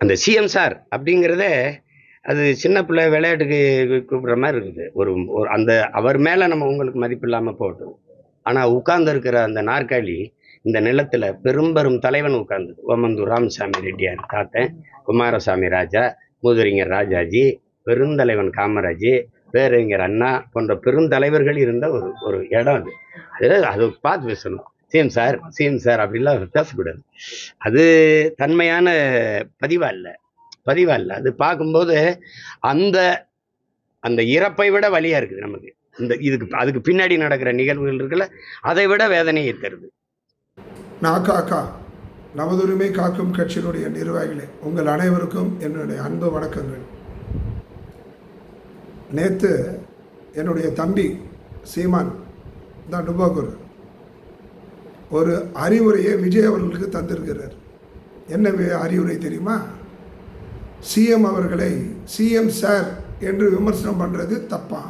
அந்த CM sir அப்படிங்கிறதே அது சின்ன பிள்ளை விளையாட்டுக்கு கூப்பிடுற மாதிரி இருக்குது. ஒரு ஒரு அந்த அவர் மேலே நம்ம உங்களுக்கு மதிப்பு இல்லாமல் போட்டோம் ஆனால் உட்கார்ந்துருக்கிற அந்த நாற்காலி இந்த நிலத்தில் பெரும்பெரும் தலைவன் உட்கார்ந்து. ஓமந்தூர் ராமசாமி ரெட்டியார் தாத்தன் குமாரசாமி ராஜா மூதுரிஞர் ராஜாஜி பெருந்தலைவன் காமராஜ் பேரறிஞர் அண்ணா போன்ற பெருந்தலைவர்கள் இருந்த ஒரு ஒரு இடம் அது. அது அது பார்த்து பேசணும். சிஎம் சார் சிஎம் சார் அப்படிலாம் பேசக்கூடாது. அது தன்மையான பதிவா இல்லை. பதிவா இல்லை. அது பார்க்கும்போது அந்த அந்த இறப்பை விட வழியாக இருக்குது நமக்கு. இந்த இதுக்கு அதுக்கு பின்னாடி நடக்கிற நிகழ்வுகள் இருக்குல்ல அதை விட வேதனையை தருது நாகாக்கா நமதுரிமை காக்கும் கட்சியினுடைய நிர்வாகிகளே உங்கள் அனைவருக்கும் என்னுடைய அன்பு வணக்கங்கள். நேற்று என்னுடைய தம்பி சீமான் தான் டுபாகூர் ஒரு அறிவுரையை விஜய் அவர்களுக்கு தந்திருக்கிறார். என்ன அறிவுரை தெரியுமா? சிஎம் அவர்களை சிஎம் சார் என்று விமர்சனம் பண்ணுறது தப்பா?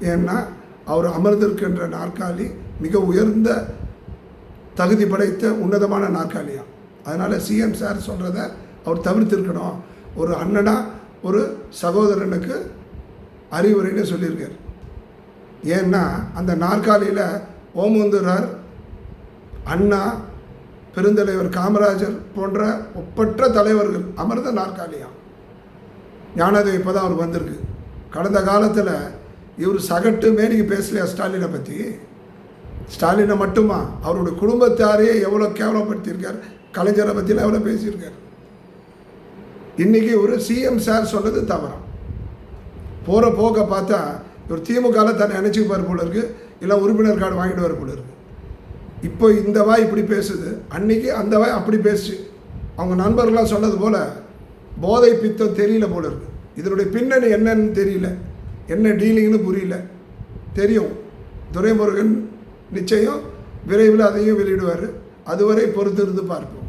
ஏன்னா அவர் அமர்ந்திருக்கின்ற நாற்காலி மிக உயர்ந்த தகுதி படைத்த உன்னதமான நாற்காலியாக அதனால் சிஎம் சார் சொல்கிறத அவர் தவிர்த்திருக்கணும். ஒரு அண்ணனாக ஒரு சகோதரனுக்கு அறிவுரைன்னு சொல்லியிருக்கார். ஏன்னா அந்த நாற்காலியில் ஓமுந்துரார் அண்ணா பெருந்தலைவர் காமராஜர் போன்ற ஒப்பற்ற தலைவர்கள் அமர்ந்த நாற்காலியா ஞானோதயம் இப்போ தான் அவர் வந்திருக்கு. கடந்த காலத்தில் இவர் சகட்டு நீங்கள் பேசலையா ஸ்டாலினை பற்றி ஸ்டாலினை மட்டுமா? அவருடைய குடும்பத்தாரையே எவ்வளோ கேவலப்படுத்தியிருக்கார்? கலைஞரை பற்றிலாம் எவ்வளோ பேசியிருக்கார்? இன்றைக்கி ஒரு சிஎம் சார் சொன்னது தவறாம். போகிற போக்க பார்த்தா இவர் திமுகவில் தன்னை நினச்சிப்பார் போல இருக்குது இல்லை உறுப்பினர் கார்டு வாங்கிட்டு வர போல இருக்குது இப்போ இந்த வாய் இப்படி பேசுது அன்னைக்கு அந்த வாய் அப்படி பேசுச்சு. அவங்க நண்பர்கள்லாம் சொன்னது போல் போதை பித்தம் தெரியல போல இருக்கு. இதனுடைய பின்னணி என்னன்னு தெரியல. என்ன டீலிங்னு புரியல. தெரியும். துரைமுருகன் நிச்சயம் விரைவில் அதையும் வெளியிடுவார். அதுவரை பொறுத்திருந்து பார்ப்போம்.